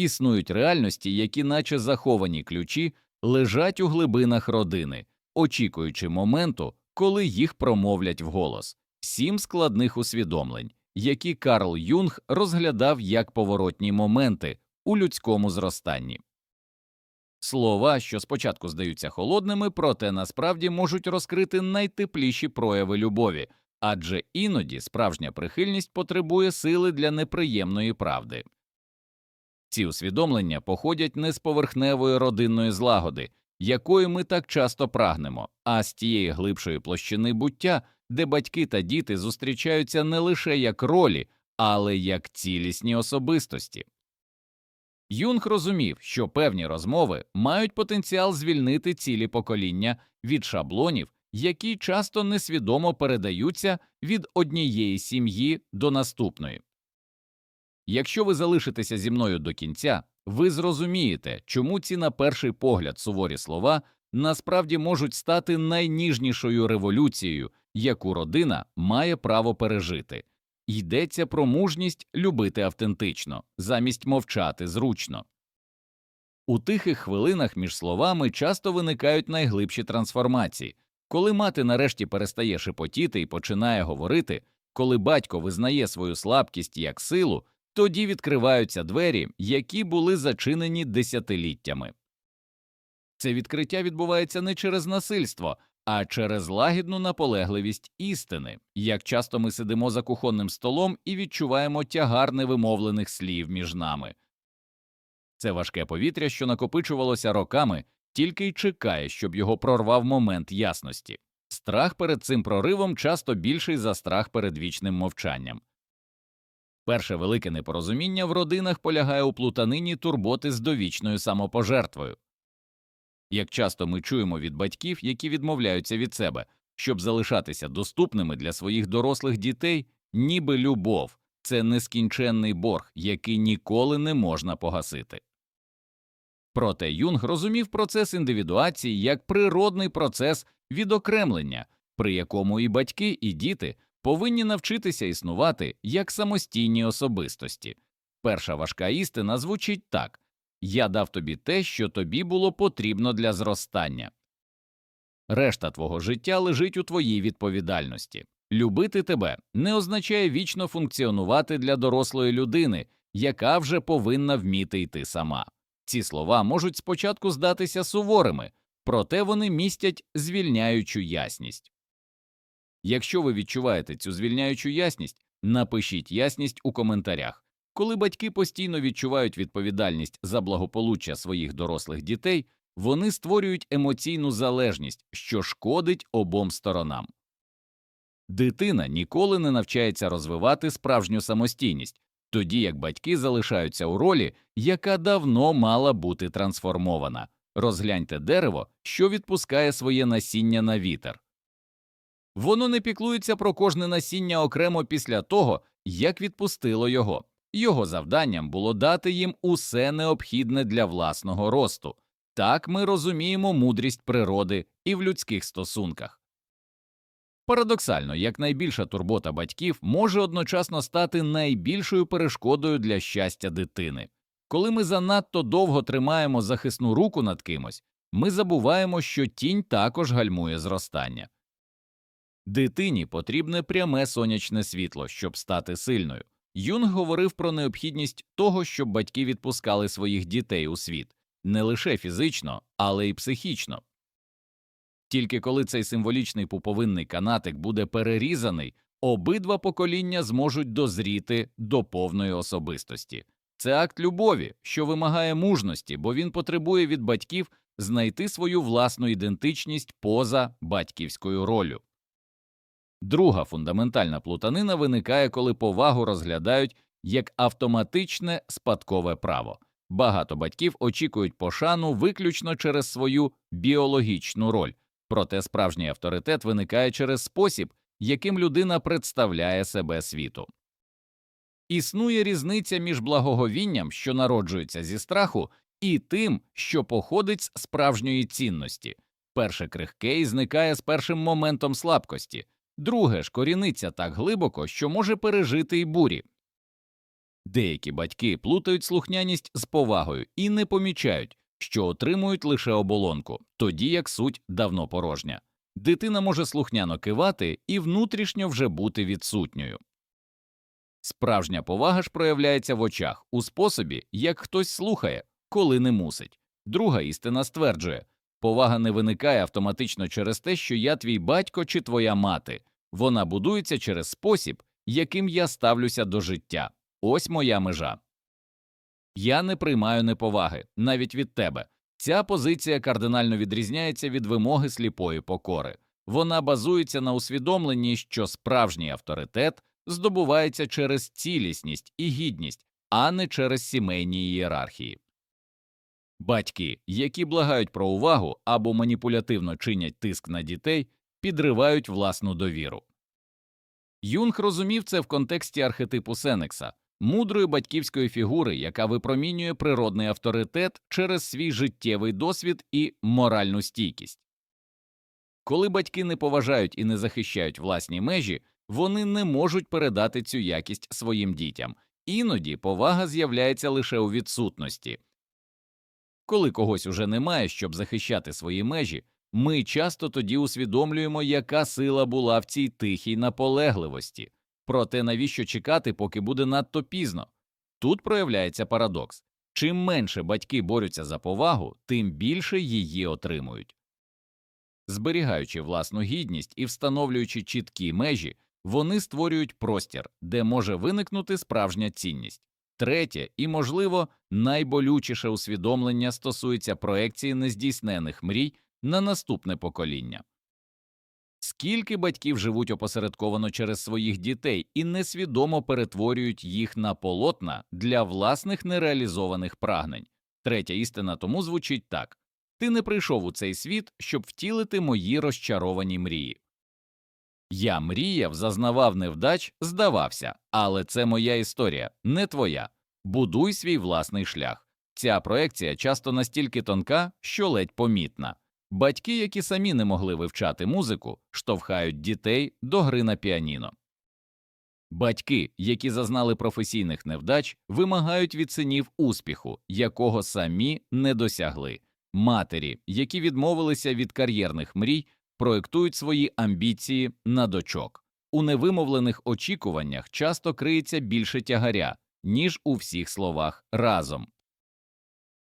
Існують реальності, які, наче заховані ключі, лежать у глибинах родини, очікуючи моменту, коли їх промовлять вголос. Сім складних усвідомлень, які Карл Юнг розглядав як поворотні моменти у людському зростанні. Слова, що спочатку здаються холодними, проте насправді можуть розкрити найтепліші прояви любові, адже іноді справжня прихильність потребує сили для неприємної правди. Ці усвідомлення походять не з поверхневої родинної злагоди, якої ми так часто прагнемо, а з тієї глибшої площини буття, де батьки та діти зустрічаються не лише як ролі, але як цілісні особистості. Юнг розумів, що певні розмови мають потенціал звільнити цілі покоління від шаблонів, які часто несвідомо передаються від однієї сім'ї до наступної. Якщо ви залишитеся зі мною до кінця, ви зрозумієте, чому ці на перший погляд суворі слова насправді можуть стати найніжнішою революцією, яку родина має право пережити. Йдеться про мужність любити автентично, замість мовчати зручно. У тихих хвилинах між словами часто виникають найглибші трансформації. Коли мати нарешті перестає шепотіти і починає говорити, коли батько визнає свою слабкість як силу, тоді відкриваються двері, які були зачинені десятиліттями. Це відкриття відбувається не через насильство, а через лагідну наполегливість істини, як часто ми сидимо за кухонним столом і відчуваємо тягар невимовлених слів між нами. Це важке повітря, що накопичувалося роками, тільки й чекає, щоб його прорвав момент ясності. Страх перед цим проривом часто більший за страх перед вічним мовчанням. Перше велике непорозуміння в родинах полягає у плутанині турботи з довічною самопожертвою. Як часто ми чуємо від батьків, які відмовляються від себе, щоб залишатися доступними для своїх дорослих дітей, ніби любов це нескінченний борг, який ніколи не можна погасити. Проте Юнг розумів процес індивідуації як природний процес відокремлення, при якому і батьки, і діти повинні навчитися існувати як самостійні особистості. Перша важка істина звучить так я дав тобі те, що тобі було потрібно для зростання. Решта твого життя лежить у твоїй відповідальності. Любити тебе не означає вічно функціонувати для дорослої людини, яка вже повинна вміти йти сама. Ці слова можуть спочатку здатися суворими, проте вони містять звільняючу ясність. Якщо ви відчуваєте цю звільняючу ясність, напишіть ясність у коментарях. Коли батьки постійно відчувають відповідальність за благополуччя своїх дорослих дітей, вони створюють емоційну залежність, що шкодить обом сторонам. Дитина ніколи не навчається розвивати справжню самостійність, тоді як батьки залишаються у ролі, яка давно мала бути трансформована. Розгляньте дерево, що відпускає своє насіння на вітер. Воно не піклується про кожне насіння окремо після того, як відпустило його. Його завданням було дати їм усе необхідне для власного росту. Так ми розуміємо мудрість природи і в людських стосунках. Парадоксально, як найбільша турбота батьків може одночасно стати найбільшою перешкодою для щастя дитини. Коли ми занадто довго тримаємо захисну руку над кимось, ми забуваємо, що тінь також гальмує зростання. Дитині потрібне пряме сонячне світло, щоб стати сильною. Юнг говорив про необхідність того, щоб батьки відпускали своїх дітей у світ не лише фізично, але й психічно. Тільки коли цей символічний пуповинний канатик буде перерізаний, обидва покоління зможуть дозріти до повної особистості. Це акт любові, що вимагає мужності, бо він потребує від батьків знайти свою власну ідентичність поза батьківською ролью. Друга фундаментальна плутанина виникає, коли повагу розглядають як автоматичне спадкове право. Багато батьків очікують пошану виключно через свою біологічну роль, проте справжній авторитет виникає через спосіб, яким людина представляє себе світу. Існує різниця між благоговінням, що народжується зі страху, і тим, що походить з справжньої цінності. Перше крихке і зникає з першим моментом слабкості, друге ж коріниться так глибоко, що може пережити й бурі. Деякі батьки плутають слухняність з повагою і не помічають, що отримують лише оболонку, тоді як суть давно порожня. Дитина може слухняно кивати і внутрішньо вже бути відсутньою. Справжня повага ж проявляється в очах у способі, як хтось слухає, коли не мусить. Друга істина стверджує повага не виникає автоматично через те, що я твій батько чи твоя мати, вона будується через спосіб, яким я ставлюся до життя. Ось моя межа. Я не приймаю неповаги навіть від тебе. Ця позиція кардинально відрізняється від вимоги сліпої покори. Вона базується на усвідомленні, що справжній авторитет здобувається через цілісність і гідність, а не через сімейні ієрархії. Батьки, які благають про увагу або маніпулятивно чинять тиск на дітей, підривають власну довіру. Юнг розумів це в контексті архетипу Сенекса, мудрої батьківської фігури, яка випромінює природний авторитет через свій життєвий досвід і моральну стійкість. Коли батьки не поважають і не захищають власні межі, вони не можуть передати цю якість своїм дітям, іноді повага з'являється лише у відсутності. Коли когось уже немає, щоб захищати свої межі, ми часто тоді усвідомлюємо, яка сила була в цій тихій наполегливості. Проте навіщо чекати, поки буде надто пізно? Тут проявляється парадокс чим менше батьки борються за повагу, тим більше її отримують. Зберігаючи власну гідність і встановлюючи чіткі межі, вони створюють простір, де може виникнути справжня цінність. Третє і, можливо, найболючіше усвідомлення стосується проекції нездійснених мрій на наступне покоління. Скільки батьків живуть опосередковано через своїх дітей і несвідомо перетворюють їх на полотна для власних нереалізованих прагнень. Третя істина тому звучить так ти не прийшов у цей світ, щоб втілити мої розчаровані мрії. Я мріяв, зазнавав невдач, здавався, але це моя історія, не твоя. Будуй свій власний шлях. Ця проекція часто настільки тонка, що ледь помітна. Батьки, які самі не могли вивчати музику, штовхають дітей до гри на піаніно. Батьки, які зазнали професійних невдач, вимагають від синів успіху, якого самі не досягли. Матері, які відмовилися від кар'єрних мрій, проектують свої амбіції на дочок. У невимовлених очікуваннях часто криється більше тягаря, ніж у всіх словах разом.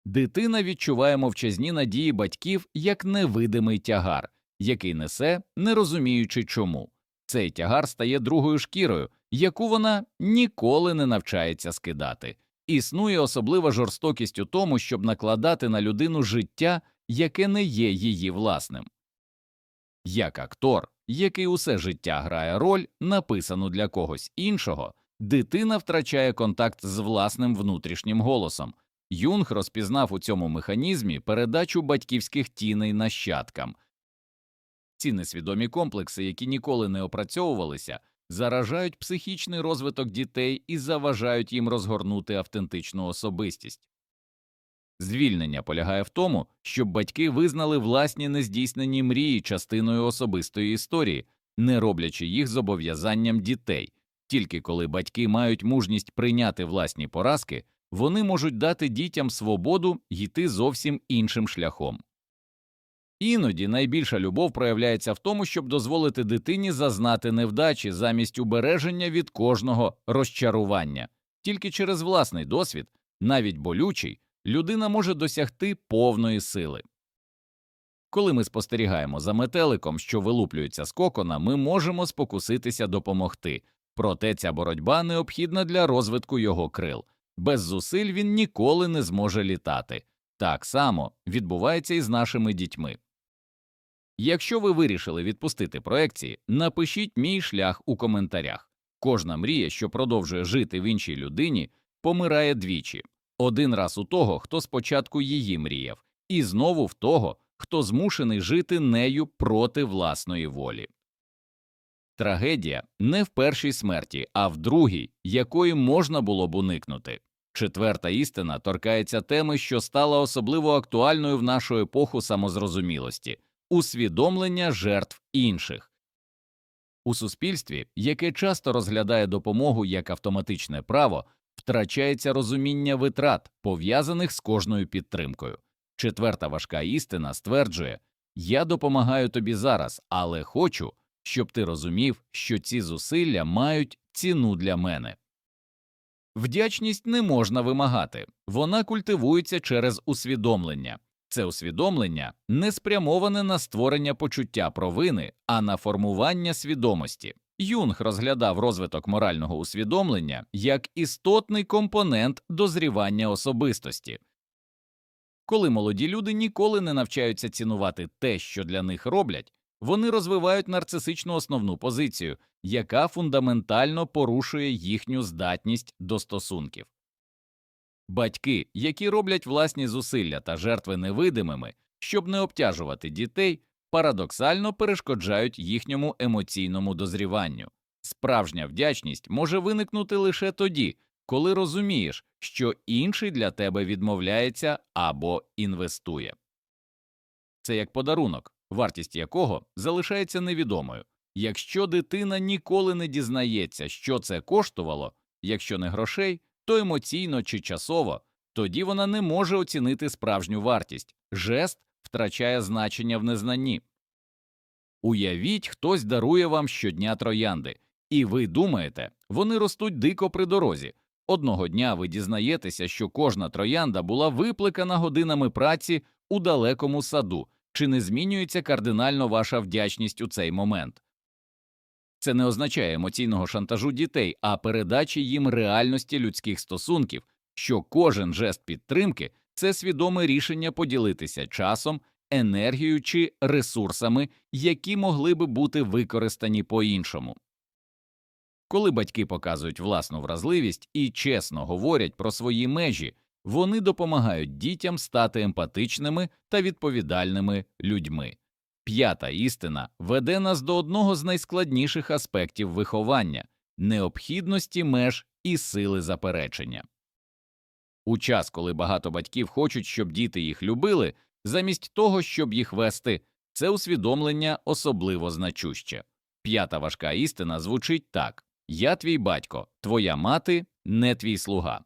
Дитина відчуває мовчазні надії батьків як невидимий тягар, який несе, не розуміючи чому. Цей тягар стає другою шкірою, яку вона ніколи не навчається скидати. Існує особлива жорстокість у тому, щоб накладати на людину життя, яке не є її власним. Як актор, який усе життя грає роль, написану для когось іншого, дитина втрачає контакт з власним внутрішнім голосом. Юнг розпізнав у цьому механізмі передачу батьківських тіней нащадкам. Ці несвідомі комплекси, які ніколи не опрацьовувалися, заражають психічний розвиток дітей і заважають їм розгорнути автентичну особистість. Звільнення полягає в тому, щоб батьки визнали власні нездійснені мрії частиною особистої історії, не роблячи їх зобов'язанням дітей. Тільки коли батьки мають мужність прийняти власні поразки, вони можуть дати дітям свободу йти зовсім іншим шляхом. Іноді найбільша любов проявляється в тому, щоб дозволити дитині зазнати невдачі замість убереження від кожного розчарування. Тільки через власний досвід, навіть болючий, людина може досягти повної сили. Коли ми спостерігаємо за метеликом, що вилуплюється з кокона, ми можемо спокуситися допомогти, проте ця боротьба необхідна для розвитку його крил. Без зусиль він ніколи не зможе літати. Так само відбувається і з нашими дітьми. Якщо ви вирішили відпустити проекції, напишіть мій шлях у коментарях. Кожна мрія, що продовжує жити в іншій людині, помирає двічі один раз у того, хто спочатку її мріяв, і знову в того, хто змушений жити нею проти власної волі. Трагедія не в першій смерті, а в другій, якої можна було б уникнути. Четверта істина торкається теми, що стала особливо актуальною в нашу епоху самозрозумілості усвідомлення жертв інших. У суспільстві, яке часто розглядає допомогу як автоматичне право, втрачається розуміння витрат, пов'язаних з кожною підтримкою. Четверта важка істина стверджує Я допомагаю тобі зараз, але хочу, щоб ти розумів, що ці зусилля мають ціну для мене. Вдячність не можна вимагати, вона культивується через усвідомлення. Це усвідомлення не спрямоване на створення почуття провини, а на формування свідомості. Юнг розглядав розвиток морального усвідомлення як істотний компонент дозрівання особистості. Коли молоді люди ніколи не навчаються цінувати те, що для них роблять, вони розвивають нарцисичну основну позицію, яка фундаментально порушує їхню здатність до стосунків. Батьки, які роблять власні зусилля та жертви невидимими, щоб не обтяжувати дітей, парадоксально перешкоджають їхньому емоційному дозріванню. Справжня вдячність може виникнути лише тоді, коли розумієш, що інший для тебе відмовляється або інвестує. Це як подарунок, вартість якого залишається невідомою. Якщо дитина ніколи не дізнається, що це коштувало, якщо не грошей, то емоційно чи часово, тоді вона не може оцінити справжню вартість, жест втрачає значення в незнанні. Уявіть, хтось дарує вам щодня троянди, і ви думаєте, вони ростуть дико при дорозі. Одного дня ви дізнаєтеся, що кожна троянда була випликана годинами праці у далекому саду, чи не змінюється кардинально ваша вдячність у цей момент. Це не означає емоційного шантажу дітей, а передачі їм реальності людських стосунків, що кожен жест підтримки це свідоме рішення поділитися часом, енергією чи ресурсами, які могли би бути використані по іншому. Коли батьки показують власну вразливість і чесно говорять про свої межі, вони допомагають дітям стати емпатичними та відповідальними людьми. П'ята істина веде нас до одного з найскладніших аспектів виховання необхідності меж і сили заперечення. У час, коли багато батьків хочуть, щоб діти їх любили, замість того, щоб їх вести, це усвідомлення особливо значуще. П'ята важка істина звучить так Я твій батько, твоя мати не твій слуга.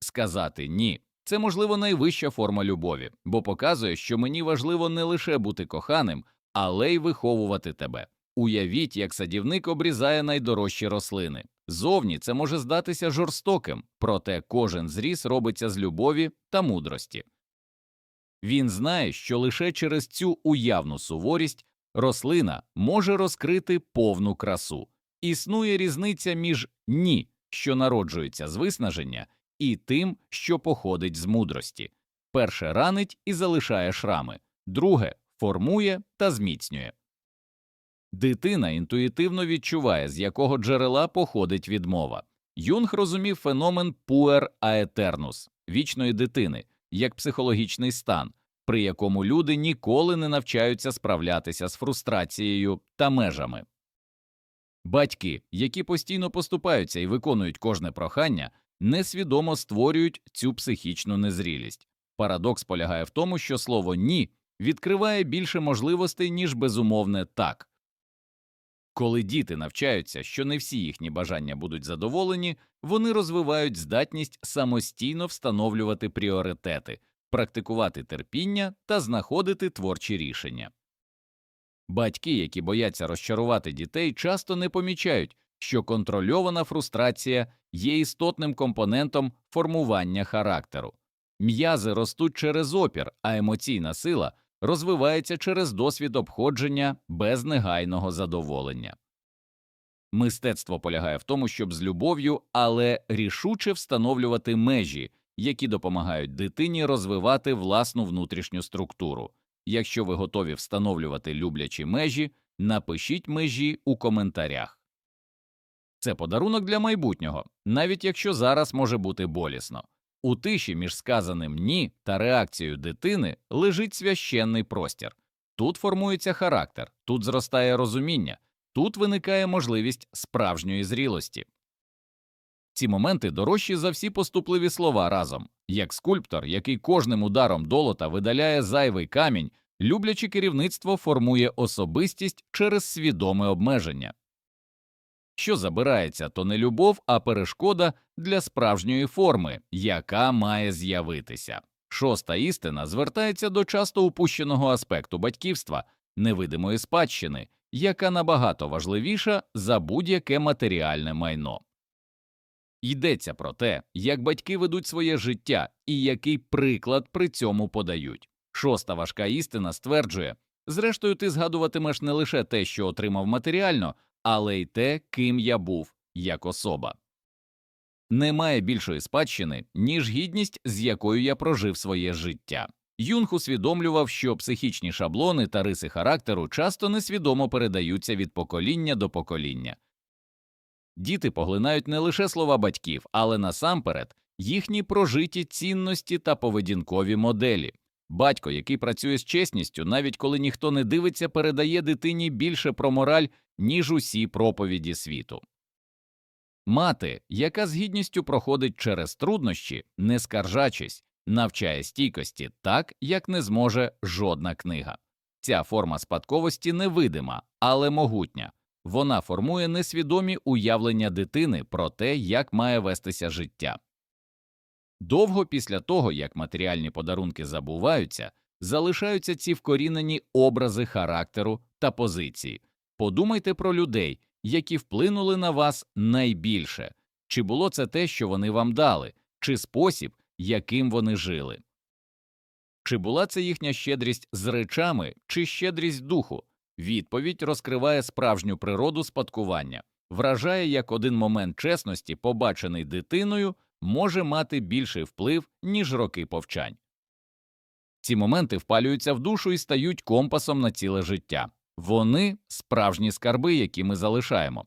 Сказати ні це, можливо, найвища форма любові, бо показує, що мені важливо не лише бути коханим, але й виховувати тебе. Уявіть, як садівник обрізає найдорожчі рослини. Зовні це може здатися жорстоким, проте кожен зріз робиться з любові та мудрості. Він знає, що лише через цю уявну суворість рослина може розкрити повну красу. Існує різниця між ні, що народжується з виснаження, і тим, що походить з мудрості. Перше ранить і залишає шрами, друге формує та зміцнює. Дитина інтуїтивно відчуває, з якого джерела походить відмова. Юнг розумів феномен пуер аетернус вічної дитини як психологічний стан, при якому люди ніколи не навчаються справлятися з фрустрацією та межами. Батьки, які постійно поступаються і виконують кожне прохання, несвідомо створюють цю психічну незрілість. Парадокс полягає в тому, що слово ні відкриває більше можливостей, ніж безумовне так. Коли діти навчаються, що не всі їхні бажання будуть задоволені, вони розвивають здатність самостійно встановлювати пріоритети, практикувати терпіння та знаходити творчі рішення. Батьки, які бояться розчарувати дітей, часто не помічають, що контрольована фрустрація є істотним компонентом формування характеру. М'язи ростуть через опір, а емоційна сила розвивається через досвід обходження без негайного задоволення. Мистецтво полягає в тому, щоб з любов'ю, але рішуче встановлювати межі, які допомагають дитині розвивати власну внутрішню структуру. Якщо ви готові встановлювати люблячі межі, напишіть межі у коментарях. Це подарунок для майбутнього, навіть якщо зараз може бути болісно. У тиші між сказаним ні та реакцією дитини лежить священний простір. Тут формується характер, тут зростає розуміння, тут виникає можливість справжньої зрілості. Ці моменти дорожчі за всі поступливі слова разом, як скульптор, який кожним ударом долота видаляє зайвий камінь, любляче керівництво формує особистість через свідоме обмеження. Що забирається, то не любов, а перешкода для справжньої форми, яка має з'явитися. Шоста істина звертається до часто упущеного аспекту батьківства, невидимої спадщини, яка набагато важливіша за будь-яке матеріальне майно. Йдеться про те, як батьки ведуть своє життя і який приклад при цьому подають. Шоста важка істина стверджує зрештою, ти згадуватимеш не лише те, що отримав матеріально, але й те, ким я був як особа. Немає більшої спадщини, ніж гідність, з якою я прожив своє життя. Юнг усвідомлював, що психічні шаблони та риси характеру часто несвідомо передаються від покоління до покоління. Діти поглинають не лише слова батьків, але насамперед їхні прожиті цінності та поведінкові моделі. Батько, який працює з чесністю, навіть коли ніхто не дивиться, передає дитині більше про мораль, ніж усі проповіді світу. Мати, яка з гідністю проходить через труднощі, не скаржачись, навчає стійкості так, як не зможе жодна книга. Ця форма спадковості невидима, але могутня. Вона формує несвідомі уявлення дитини про те, як має вестися життя. Довго після того, як матеріальні подарунки забуваються, залишаються ці вкорінені образи характеру та позиції. Подумайте про людей, які вплинули на вас найбільше, чи було це те, що вони вам дали, чи спосіб, яким вони жили. Чи була це їхня щедрість з речами, чи щедрість духу? Відповідь розкриває справжню природу спадкування, вражає, як один момент чесності, побачений дитиною, може мати більший вплив, ніж роки повчань. Ці моменти впалюються в душу і стають компасом на ціле життя. Вони справжні скарби, які ми залишаємо.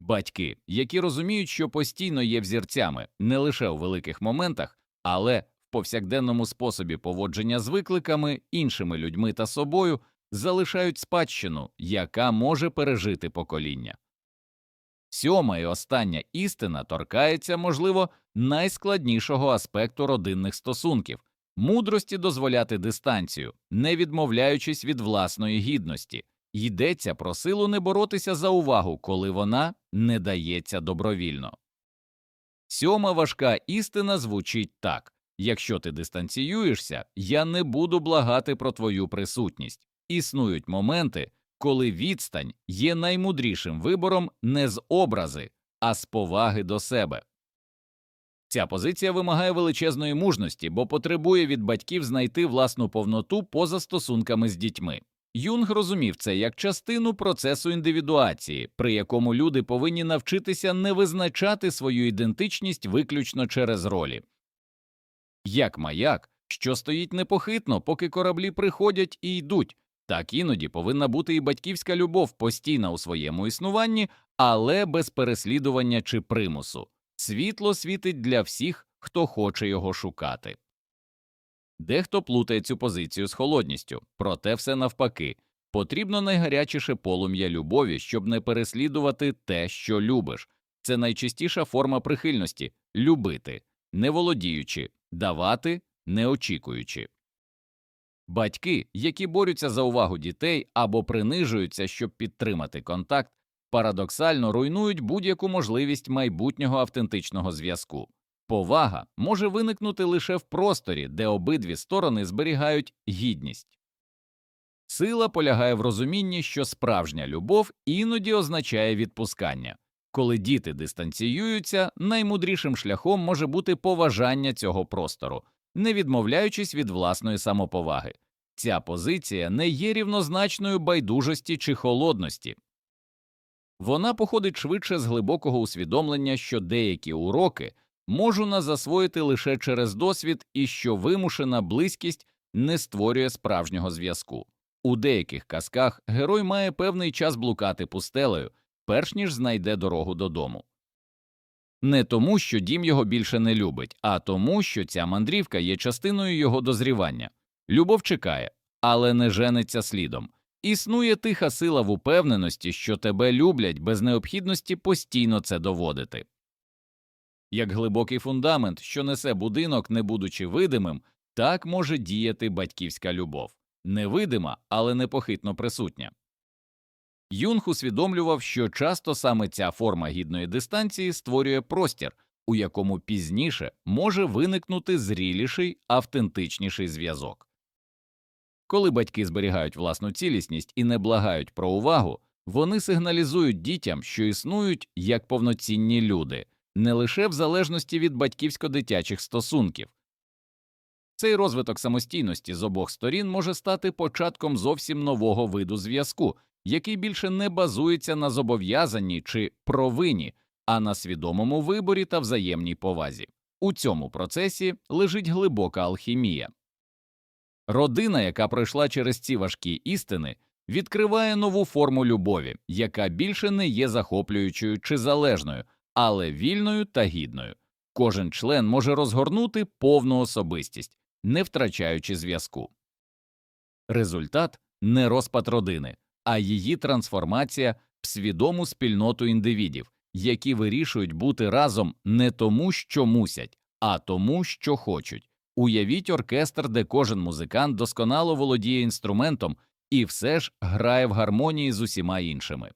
Батьки, які розуміють, що постійно є взірцями не лише у великих моментах, але в повсякденному способі поводження з викликами, іншими людьми та собою, залишають спадщину, яка може пережити покоління. Сьома і остання істина торкається, можливо, найскладнішого аспекту родинних стосунків мудрості дозволяти дистанцію, не відмовляючись від власної гідності, йдеться про силу не боротися за увагу, коли вона не дається добровільно. Сьома важка істина звучить так якщо ти дистанціюєшся, я не буду благати про твою присутність. Існують моменти, коли відстань є наймудрішим вибором не з образи, а з поваги до себе. Ця позиція вимагає величезної мужності, бо потребує від батьків знайти власну повноту поза стосунками з дітьми. Юнг розумів це як частину процесу індивідуації, при якому люди повинні навчитися не визначати свою ідентичність виключно через ролі. Як маяк, що стоїть непохитно, поки кораблі приходять і йдуть, так іноді повинна бути і батьківська любов постійна у своєму існуванні, але без переслідування чи примусу. Світло світить для всіх, хто хоче його шукати. Дехто плутає цю позицію з холодністю, проте все навпаки. Потрібно найгарячіше полум'я любові, щоб не переслідувати те, що любиш. Це найчистіша форма прихильності любити, не володіючи, давати, не очікуючи. Батьки, які борються за увагу дітей або принижуються, щоб підтримати контакт, парадоксально руйнують будь-яку можливість майбутнього автентичного зв'язку. Повага може виникнути лише в просторі, де обидві сторони зберігають гідність. Сила полягає в розумінні, що справжня любов іноді означає відпускання. Коли діти дистанціюються, наймудрішим шляхом може бути поважання цього простору, не відмовляючись від власної самоповаги. Ця позиція не є рівнозначною байдужості чи холодності. Вона походить швидше з глибокого усвідомлення, що деякі уроки можна засвоїти лише через досвід і що вимушена близькість не створює справжнього зв'язку. У деяких казках герой має певний час блукати пустелею, перш ніж знайде дорогу додому. Не тому, що дім його більше не любить, а тому, що ця мандрівка є частиною його дозрівання. Любов чекає, але не жениться слідом. Існує тиха сила в упевненості, що тебе люблять без необхідності постійно це доводити. Як глибокий фундамент, що несе будинок, не будучи видимим, так може діяти батьківська любов невидима, але непохитно присутня. Юнг усвідомлював, що часто саме ця форма гідної дистанції створює простір, у якому пізніше може виникнути зріліший, автентичніший зв'язок. Коли батьки зберігають власну цілісність і не благають про увагу, вони сигналізують дітям, що існують як повноцінні люди, не лише в залежності від батьківсько-дитячих стосунків. Цей розвиток самостійності з обох сторін може стати початком зовсім нового виду зв'язку, який більше не базується на зобов'язанні чи провині, а на свідомому виборі та взаємній повазі. У цьому процесі лежить глибока алхімія. Родина, яка пройшла через ці важкі істини, відкриває нову форму любові, яка більше не є захоплюючою чи залежною, але вільною та гідною. Кожен член може розгорнути повну особистість, не втрачаючи зв'язку. Результат не розпад родини, а її трансформація в свідому спільноту індивідів, які вирішують бути разом не тому, що мусять, а тому, що хочуть. Уявіть оркестр, де кожен музикант досконало володіє інструментом і все ж грає в гармонії з усіма іншими.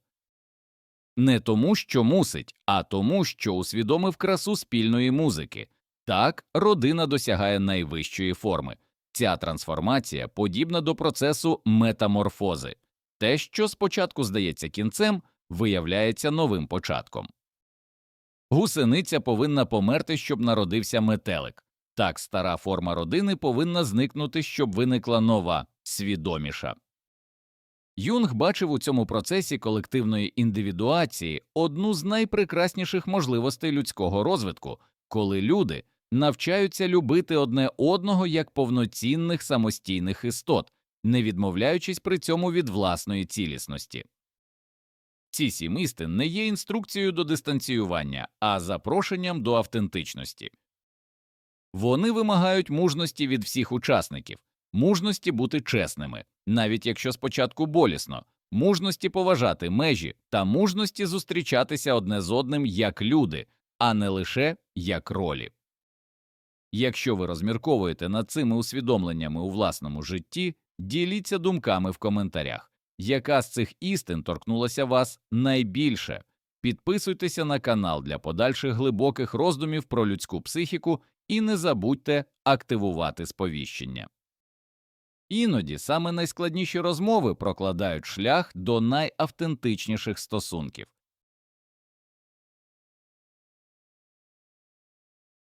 Не тому, що мусить, а тому, що усвідомив красу спільної музики. Так родина досягає найвищої форми. Ця трансформація подібна до процесу метаморфози. Те, що спочатку здається кінцем, виявляється новим початком. Гусениця повинна померти, щоб народився метелик. Так стара форма родини повинна зникнути, щоб виникла нова, свідоміша. Юнг бачив у цьому процесі колективної індивідуації одну з найпрекрасніших можливостей людського розвитку, коли люди навчаються любити одне одного як повноцінних самостійних істот, не відмовляючись при цьому від власної цілісності. Ці сім істин не є інструкцією до дистанціювання, а запрошенням до автентичності. Вони вимагають мужності від всіх учасників, мужності бути чесними, навіть якщо спочатку болісно, мужності поважати межі та мужності зустрічатися одне з одним як люди, а не лише як ролі. Якщо ви розмірковуєте над цими усвідомленнями у власному житті, діліться думками в коментарях, яка з цих істин торкнулася вас найбільше. Підписуйтеся на канал для подальших глибоких роздумів про людську психіку і не забудьте активувати сповіщення. Іноді саме найскладніші розмови прокладають шлях до найавтентичніших стосунків.